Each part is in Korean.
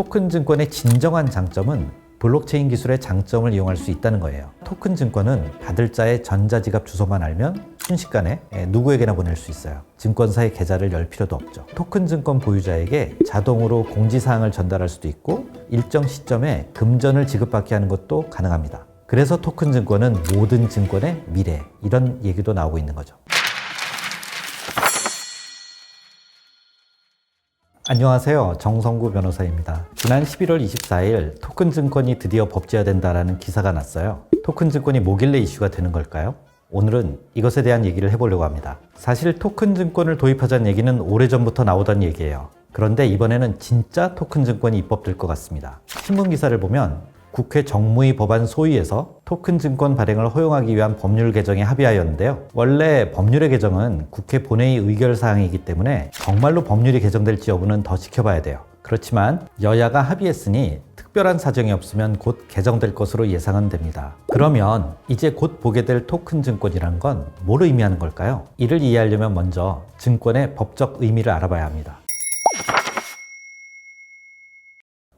토큰 증권의 진정한 장점은 블록체인 기술의 장점을 이용할 수 있다는 거예요. 토큰 증권은 받을 자의 전자지갑 주소만 알면 순식간에 누구에게나 보낼 수 있어요. 증권사의 계좌를 열 필요도 없죠. 토큰 증권 보유자에게 자동으로 공지사항을 전달할 수도 있고 일정 시점에 금전을 지급받게 하는 것도 가능합니다. 그래서 토큰 증권은 모든 증권의 미래 이런 얘기도 나오고 있는 거죠. 안녕하세요. 정성구 변호사입니다. 지난 11월 24일 토큰 증권이 드디어 법제화된다라는 기사가 났어요. 토큰 증권이 뭐길래 이슈가 되는 걸까요? 오늘은 이것에 대한 얘기를 해보려고 합니다. 사실 토큰 증권을 도입하자는 얘기는 오래전부터 나오던 얘기예요. 그런데 이번에는 진짜 토큰 증권이 입법될 것 같습니다. 신문 기사를 보면 국회 정무위 법안 소위에서 토큰 증권 발행을 허용하기 위한 법률 개정에 합의하였는데요. 원래 법률의 개정은 국회 본회의 의결 사항이기 때문에 정말로 법률이 개정될지 여부는 더 지켜봐야 돼요. 그렇지만 여야가 합의했으니 특별한 사정이 없으면 곧 개정될 것으로 예상은 됩니다. 그러면 이제 곧 보게 될 토큰 증권이란 건뭘 의미하는 걸까요? 이를 이해하려면 먼저 증권의 법적 의미를 알아봐야 합니다.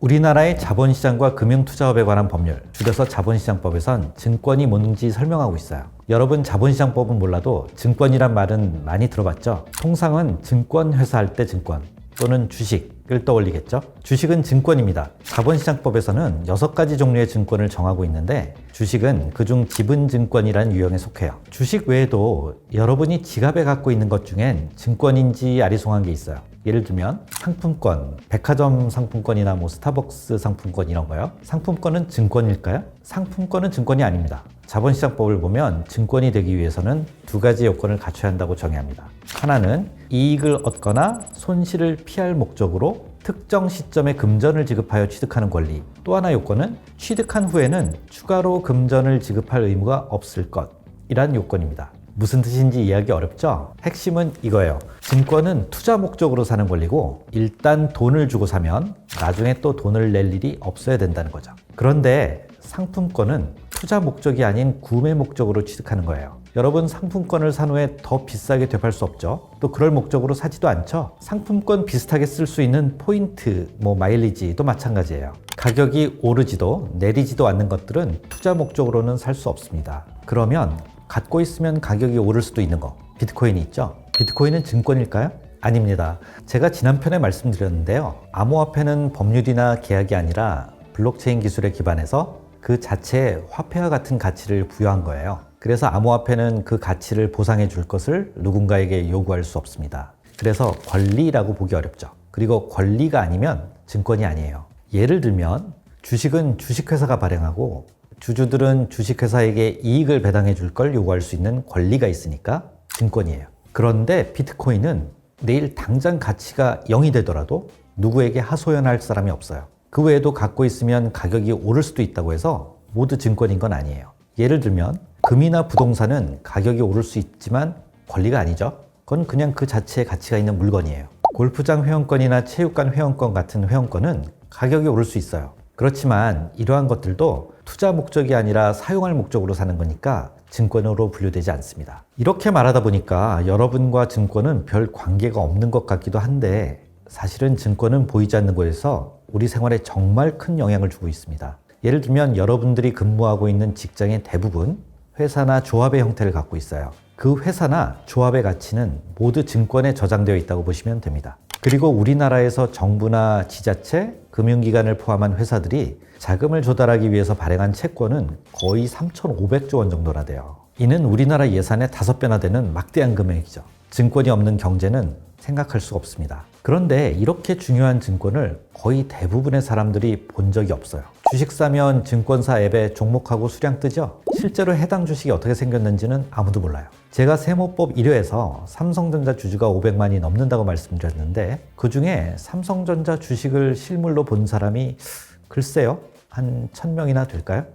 우리나라의 자본시장과 금융투자업에 관한 법률, 줄여서 자본시장법에선 증권이 뭔지 설명하고 있어요. 여러분 자본시장법은 몰라도 증권이란 말은 많이 들어봤죠? 통상은 증권회사 할 때 증권 또는 주식을 떠올리겠죠? 주식은 증권입니다. 자본시장법에서는 여섯 가지 종류의 증권을 정하고 있는데 주식은 그중 지분증권이라는 유형에 속해요. 주식 외에도 여러분이 지갑에 갖고 있는 것 중엔 증권인지 아리송한 게 있어요. 예를 들면 상품권, 백화점 상품권이나 뭐 스타벅스 상품권 이런 거요. 상품권은 증권일까요? 상품권은 증권이 아닙니다. 자본시장법을 보면 증권이 되기 위해서는 두 가지 요건을 갖춰야 한다고 정의합니다. 하나는 이익을 얻거나 손실을 피할 목적으로 특정 시점에 금전을 지급하여 취득하는 권리. 또 하나 요건은 취득한 후에는 추가로 금전을 지급할 의무가 없을 것. 이란 요건입니다. 무슨 뜻인지 이해하기 어렵죠? 핵심은 이거예요. 증권은 투자 목적으로 사는 권리고 일단 돈을 주고 사면 나중에 또 돈을 낼 일이 없어야 된다는 거죠. 그런데 상품권은 투자 목적이 아닌 구매 목적으로 취득하는 거예요. 여러분 상품권을 산 후에 더 비싸게 되팔 수 없죠. 또 그럴 목적으로 사지도 않죠. 상품권 비슷하게 쓸 수 있는 포인트, 뭐 마일리지도 마찬가지예요. 가격이 오르지도 내리지도 않는 것들은 투자 목적으로는 살 수 없습니다. 그러면 갖고 있으면 가격이 오를 수도 있는 거. 비트코인이 있죠? 비트코인은 증권일까요? 아닙니다. 제가 지난 편에 말씀드렸는데요. 암호화폐는 법률이나 계약이 아니라 블록체인 기술에 기반해서 그 자체에 화폐와 같은 가치를 부여한 거예요. 그래서 암호화폐는 그 가치를 보상해 줄 것을 누군가에게 요구할 수 없습니다. 그래서 권리라고 보기 어렵죠. 그리고 권리가 아니면 증권이 아니에요. 예를 들면 주식은 주식회사가 발행하고 주주들은 주식회사에게 이익을 배당해 줄 걸 요구할 수 있는 권리가 있으니까 증권이에요. 그런데 비트코인은 내일 당장 가치가 0이 되더라도 누구에게 하소연할 사람이 없어요. 그 외에도 갖고 있으면 가격이 오를 수도 있다고 해서 모두 증권인 건 아니에요. 예를 들면 금이나 부동산은 가격이 오를 수 있지만 권리가 아니죠. 그건 그냥 그 자체에 가치가 있는 물건이에요. 골프장 회원권이나 체육관 회원권 같은 회원권은 가격이 오를 수 있어요. 그렇지만 이러한 것들도 투자 목적이 아니라 사용할 목적으로 사는 거니까 증권으로 분류되지 않습니다. 이렇게 말하다 보니까 여러분과 증권은 별 관계가 없는 것 같기도 한데 사실은 증권은 보이지 않는 곳에서 우리 생활에 정말 큰 영향을 주고 있습니다. 예를 들면 여러분들이 근무하고 있는 직장의 대부분 회사나 조합의 형태를 갖고 있어요. 그 회사나 조합의 가치는 모두 증권에 저장되어 있다고 보시면 됩니다. 그리고 우리나라에서 정부나 지자체, 금융기관을 포함한 회사들이 자금을 조달하기 위해서 발행한 채권은 거의 3,500조 원 정도나 돼요. 이는 우리나라 예산의 다섯 배나 되는 막대한 금액이죠. 증권이 없는 경제는 생각할 수가 없습니다. 그런데 이렇게 중요한 증권을 거의 대부분의 사람들이 본 적이 없어요. 주식 사면 증권사 앱에 종목하고 수량 뜨죠? 실제로 해당 주식이 어떻게 생겼는지는 아무도 몰라요. 제가 세모법 1회에서 삼성전자 주주가 500만이 넘는다고 말씀드렸는데 그 중에 삼성전자 주식을 실물로 본 사람이 글쎄요, 한 1000명이나 될까요?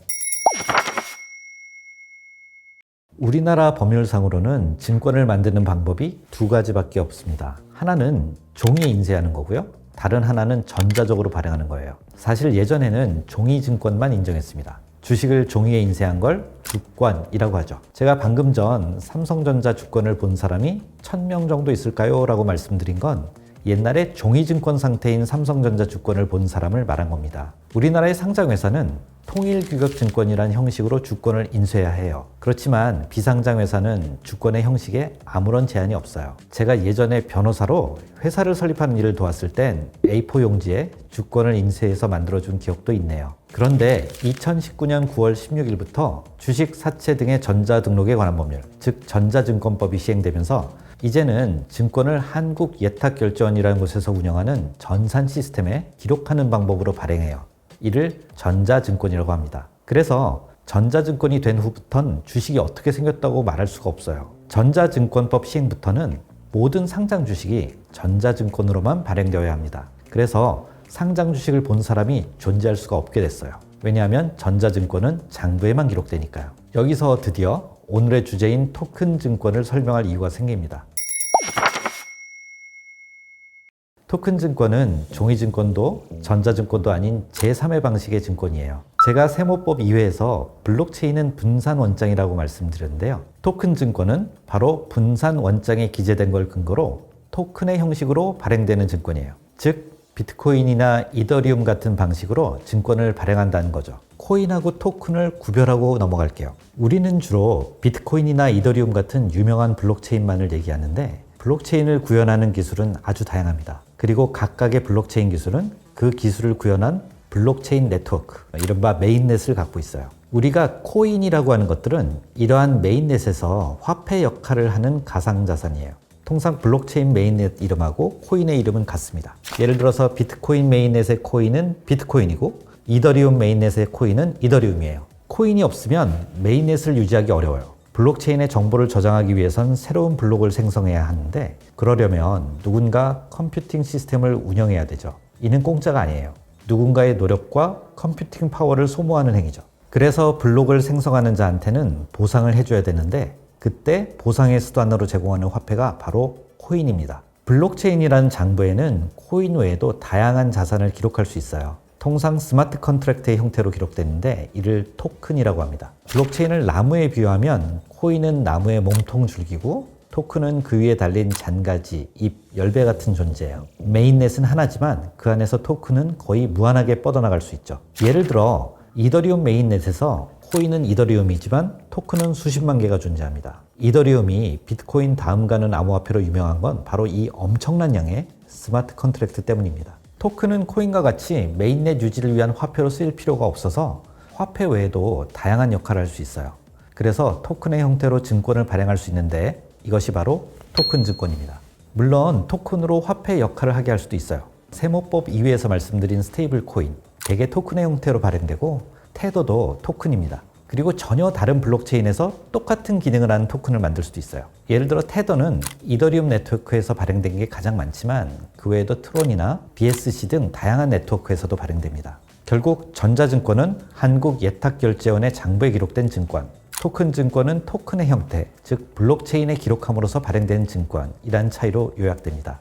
우리나라 법률상으로는 증권을 만드는 방법이 두 가지밖에 없습니다. 하나는 종이에 인쇄하는 거고요. 다른 하나는 전자적으로 발행하는 거예요. 사실 예전에는 종이 증권만 인정했습니다. 주식을 종이에 인쇄한 걸 주권이라고 하죠. 제가 방금 전 삼성전자 주권을 본 사람이 1000명 정도 있을까요? 라고 말씀드린 건 옛날에 종이증권 상태인 삼성전자 주권을 본 사람을 말한 겁니다. 우리나라의 상장회사는 통일규격증권이라는 형식으로 주권을 인수해야 해요. 그렇지만 비상장회사는 주권의 형식에 아무런 제한이 없어요. 제가 예전에 변호사로 회사를 설립하는 일을 도왔을 땐 A4 용지에 주권을 인쇄해서 만들어준 기억도 있네요. 그런데 2019년 9월 16일부터 주식 사채 등의 전자 등록에 관한 법률, 즉 전자증권법이 시행되면서 이제는 증권을 한국 예탁결제원이라는 곳에서 운영하는 전산 시스템에 기록하는 방법으로 발행해요. 이를 전자증권이라고 합니다. 그래서 전자증권이 된 후부터는 주식이 어떻게 생겼다고 말할 수가 없어요. 전자증권법 시행부터는 모든 상장 주식이 전자증권으로만 발행되어야 합니다. 그래서 상장 주식을 본 사람이 존재할 수가 없게 됐어요. 왜냐하면 전자증권은 장부에만 기록되니까요. 여기서 드디어 오늘의 주제인 토큰 증권을 설명할 이유가 생깁니다. 토큰 증권은 종이 증권도 전자증권도 아닌 제3의 방식의 증권이에요. 제가 세모법 2회에서 블록체인은 분산 원장이라고 말씀드렸는데요. 토큰 증권은 바로 분산 원장에 기재된 걸 근거로 토큰의 형식으로 발행되는 증권이에요. 즉, 비트코인이나 이더리움 같은 방식으로 증권을 발행한다는 거죠. 코인하고 토큰을 구별하고 넘어갈게요. 우리는 주로 비트코인이나 이더리움 같은 유명한 블록체인만을 얘기하는데 블록체인을 구현하는 기술은 아주 다양합니다. 그리고 각각의 블록체인 기술은 그 기술을 구현한 블록체인 네트워크, 이른바 메인넷을 갖고 있어요. 우리가 코인이라고 하는 것들은 이러한 메인넷에서 화폐 역할을 하는 가상자산이에요. 통상 블록체인 메인넷 이름하고 코인의 이름은 같습니다. 예를 들어서 비트코인 메인넷의 코인은 비트코인이고 이더리움 메인넷의 코인은 이더리움이에요. 코인이 없으면 메인넷을 유지하기 어려워요. 블록체인의 정보를 저장하기 위해선 새로운 블록을 생성해야 하는데 그러려면 누군가 컴퓨팅 시스템을 운영해야 되죠. 이는 공짜가 아니에요. 누군가의 노력과 컴퓨팅 파워를 소모하는 행위죠. 그래서 블록을 생성하는 자한테는 보상을 해줘야 되는데 그때 보상의 수단으로 제공하는 화폐가 바로 코인입니다. 블록체인이라는 장부에는 코인 외에도 다양한 자산을 기록할 수 있어요. 통상 스마트 컨트랙트의 형태로 기록되는데 이를 토큰이라고 합니다. 블록체인을 나무에 비유하면 코인은 나무의 몸통 줄기고 토큰은 그 위에 달린 잔가지, 잎, 열배 같은 존재예요. 메인넷은 하나지만 그 안에서 토큰은 거의 무한하게 뻗어나갈 수 있죠. 예를 들어 이더리움 메인넷에서 코인은 이더리움이지만 토큰은 수십만 개가 존재합니다. 이더리움이 비트코인 다음 가는 암호화폐로 유명한 건 바로 이 엄청난 양의 스마트 컨트랙트 때문입니다. 토큰은 코인과 같이 메인넷 유지를 위한 화폐로 쓰일 필요가 없어서 화폐 외에도 다양한 역할을 할 수 있어요. 그래서 토큰의 형태로 증권을 발행할 수 있는데 이것이 바로 토큰 증권입니다. 물론 토큰으로 화폐 역할을 하게 할 수도 있어요. 세모법 2회에서 말씀드린 스테이블 코인, 대개 토큰의 형태로 발행되고 테더도 토큰입니다. 그리고 전혀 다른 블록체인에서 똑같은 기능을 하는 토큰을 만들 수도 있어요. 예를 들어 테더는 이더리움 네트워크에서 발행된 게 가장 많지만 그 외에도 트론이나 BSC 등 다양한 네트워크에서도 발행됩니다. 결국 전자증권은 한국 예탁결제원의 장부에 기록된 증권, 토큰 증권은 토큰의 형태, 즉 블록체인에 기록함으로써 발행된 증권이라는 차이로 요약됩니다.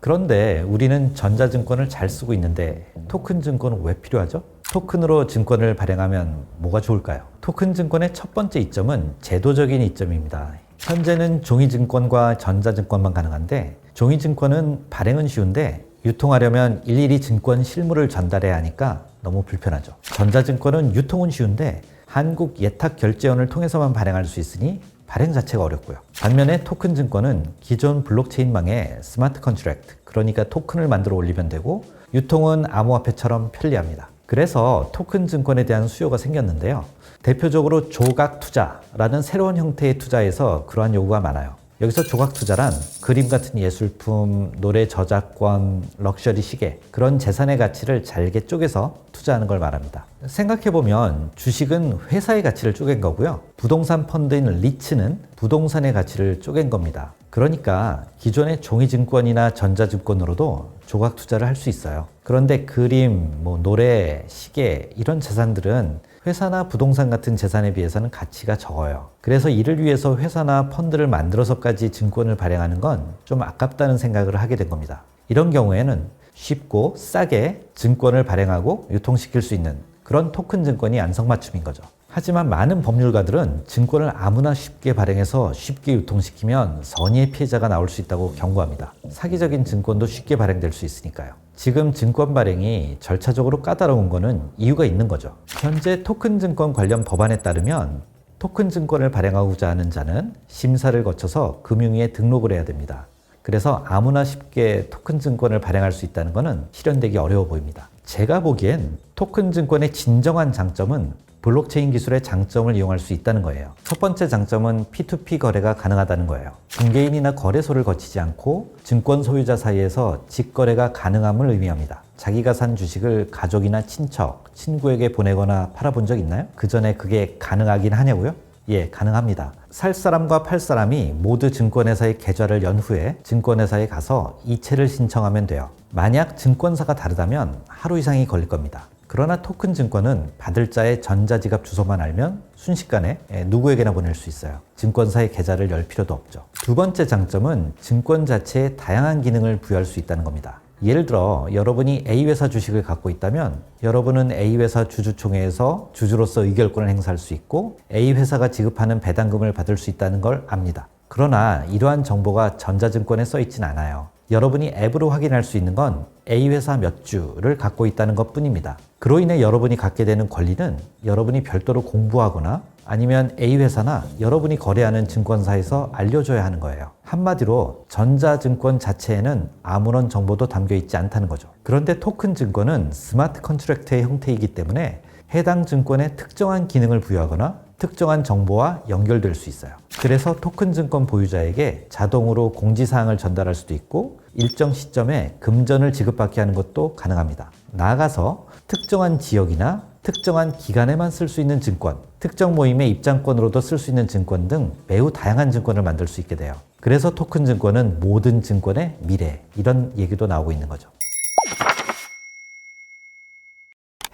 그런데 우리는 전자증권을 잘 쓰고 있는데 토큰 증권은 왜 필요하죠? 토큰으로 증권을 발행하면 뭐가 좋을까요? 토큰 증권의 첫 번째 이점은 제도적인 이점입니다. 현재는 종이증권과 전자증권만 가능한데 종이증권은 발행은 쉬운데 유통하려면 일일이 증권 실물을 전달해야 하니까 너무 불편하죠. 전자증권은 유통은 쉬운데 한국 예탁 결제원을 통해서만 발행할 수 있으니 발행 자체가 어렵고요. 반면에 토큰 증권은 기존 블록체인망에 스마트 컨트랙트, 그러니까 토큰을 만들어 올리면 되고 유통은 암호화폐처럼 편리합니다. 그래서 토큰 증권에 대한 수요가 생겼는데요. 대표적으로 조각 투자라는 새로운 형태의 투자에서 그러한 요구가 많아요. 여기서 조각 투자란 그림 같은 예술품, 노래 저작권, 럭셔리 시계 그런 재산의 가치를 잘게 쪼개서 투자하는 걸 말합니다. 생각해 보면 주식은 회사의 가치를 쪼갠 거고요. 부동산 펀드인 리츠는 부동산의 가치를 쪼갠 겁니다. 그러니까 기존의 종이증권이나 전자증권으로도 조각 투자를 할 수 있어요. 그런데 그림, 뭐 노래, 시계 이런 재산들은 회사나 부동산 같은 재산에 비해서는 가치가 적어요. 그래서 이를 위해서 회사나 펀드를 만들어서까지 증권을 발행하는 건 좀 아깝다는 생각을 하게 된 겁니다. 이런 경우에는 쉽고 싸게 증권을 발행하고 유통시킬 수 있는 그런 토큰 증권이 안성맞춤인 거죠. 하지만 많은 법률가들은 증권을 아무나 쉽게 발행해서 쉽게 유통시키면 선의의 피해자가 나올 수 있다고 경고합니다. 사기적인 증권도 쉽게 발행될 수 있으니까요. 지금 증권 발행이 절차적으로 까다로운 거는 이유가 있는 거죠. 현재 토큰 증권 관련 법안에 따르면 토큰 증권을 발행하고자 하는 자는 심사를 거쳐서 금융위에 등록을 해야 됩니다. 그래서 아무나 쉽게 토큰 증권을 발행할 수 있다는 것은 실현되기 어려워 보입니다. 제가 보기엔 토큰 증권의 진정한 장점은 블록체인 기술의 장점을 이용할 수 있다는 거예요. 첫 번째 장점은 P2P 거래가 가능하다는 거예요. 중개인이나 거래소를 거치지 않고 증권 소유자 사이에서 직거래가 가능함을 의미합니다. 자기가 산 주식을 가족이나 친척, 친구에게 보내거나 팔아본 적 있나요? 그 전에 그게 가능하긴 하냐고요? 예, 가능합니다. 살 사람과 팔 사람이 모두 증권회사의 계좌를 연 후에 증권회사에 가서 이체를 신청하면 돼요. 만약 증권사가 다르다면 하루 이상이 걸릴 겁니다. 그러나 토큰 증권은 받을 자의 전자지갑 주소만 알면 순식간에 예, 누구에게나 보낼 수 있어요. 증권사의 계좌를 열 필요도 없죠. 두 번째 장점은 증권 자체에 다양한 기능을 부여할 수 있다는 겁니다. 예를 들어 여러분이 A 회사 주식을 갖고 있다면 여러분은 A 회사 주주총회에서 주주로서 의결권을 행사할 수 있고 A 회사가 지급하는 배당금을 받을 수 있다는 걸 압니다. 그러나 이러한 정보가 전자증권에 써 있진 않아요. 여러분이 앱으로 확인할 수 있는 건 A 회사 몇 주를 갖고 있다는 것 뿐입니다. 그로 인해 여러분이 갖게 되는 권리는 여러분이 별도로 공부하거나 아니면 A 회사나 여러분이 거래하는 증권사에서 알려줘야 하는 거예요. 한마디로 전자증권 자체에는 아무런 정보도 담겨 있지 않다는 거죠. 그런데 토큰 증권은 스마트 컨트랙트의 형태이기 때문에 해당 증권에 특정한 기능을 부여하거나 특정한 정보와 연결될 수 있어요. 그래서 토큰 증권 보유자에게 자동으로 공지사항을 전달할 수도 있고 일정 시점에 금전을 지급받게 하는 것도 가능합니다. 나아가서 특정한 지역이나 특정한 기간에만 쓸 수 있는 증권, 특정 모임의 입장권으로도 쓸 수 있는 증권 등 매우 다양한 증권을 만들 수 있게 돼요. 그래서 토큰 증권은 모든 증권의 미래, 이런 얘기도 나오고 있는 거죠.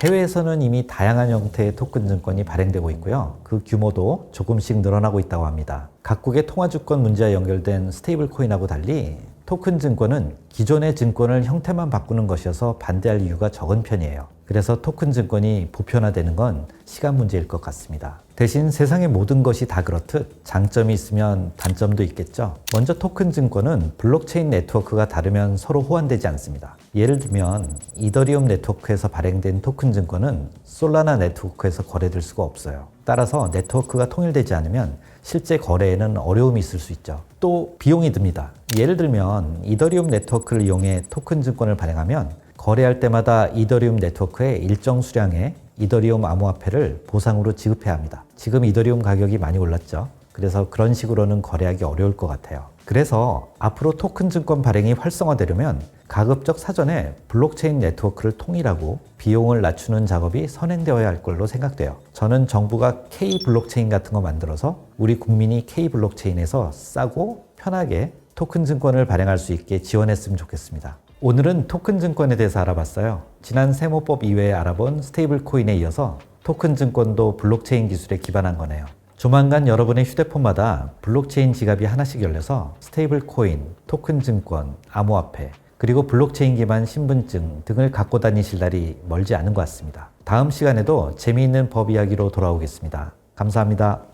해외에서는 이미 다양한 형태의 토큰 증권이 발행되고 있고요. 그 규모도 조금씩 늘어나고 있다고 합니다. 각국의 통화주권 문제와 연결된 스테이블 코인하고 달리 토큰 증권은 기존의 증권을 형태만 바꾸는 것이어서 반대할 이유가 적은 편이에요. 그래서 토큰 증권이 보편화되는 건 시간 문제일 것 같습니다. 대신 세상의 모든 것이 다 그렇듯 장점이 있으면 단점도 있겠죠. 먼저 토큰 증권은 블록체인 네트워크가 다르면 서로 호환되지 않습니다. 예를 들면 이더리움 네트워크에서 발행된 토큰 증권은 솔라나 네트워크에서 거래될 수가 없어요. 따라서 네트워크가 통일되지 않으면 실제 거래에는 어려움이 있을 수 있죠. 또 비용이 듭니다. 예를 들면 이더리움 네트워크를 이용해 토큰 증권을 발행하면 거래할 때마다 이더리움 네트워크에 일정 수량의 이더리움 암호화폐를 보상으로 지급해야 합니다. 지금 이더리움 가격이 많이 올랐죠. 그래서 그런 식으로는 거래하기 어려울 것 같아요. 그래서 앞으로 토큰 증권 발행이 활성화되려면 가급적 사전에 블록체인 네트워크를 통일하고 비용을 낮추는 작업이 선행되어야 할 걸로 생각돼요. 저는 정부가 K 블록체인 같은 거 만들어서 우리 국민이 K 블록체인에서 싸고 편하게 토큰 증권을 발행할 수 있게 지원했으면 좋겠습니다. 오늘은 토큰 증권에 대해서 알아봤어요. 지난 세모법 이외에 알아본 스테이블 코인에 이어서 토큰 증권도 블록체인 기술에 기반한 거네요. 조만간 여러분의 휴대폰마다 블록체인 지갑이 하나씩 열려서 스테이블 코인, 토큰 증권, 암호화폐, 그리고 블록체인 기반 신분증 등을 갖고 다니실 날이 멀지 않은 것 같습니다. 다음 시간에도 재미있는 법 이야기로 돌아오겠습니다. 감사합니다.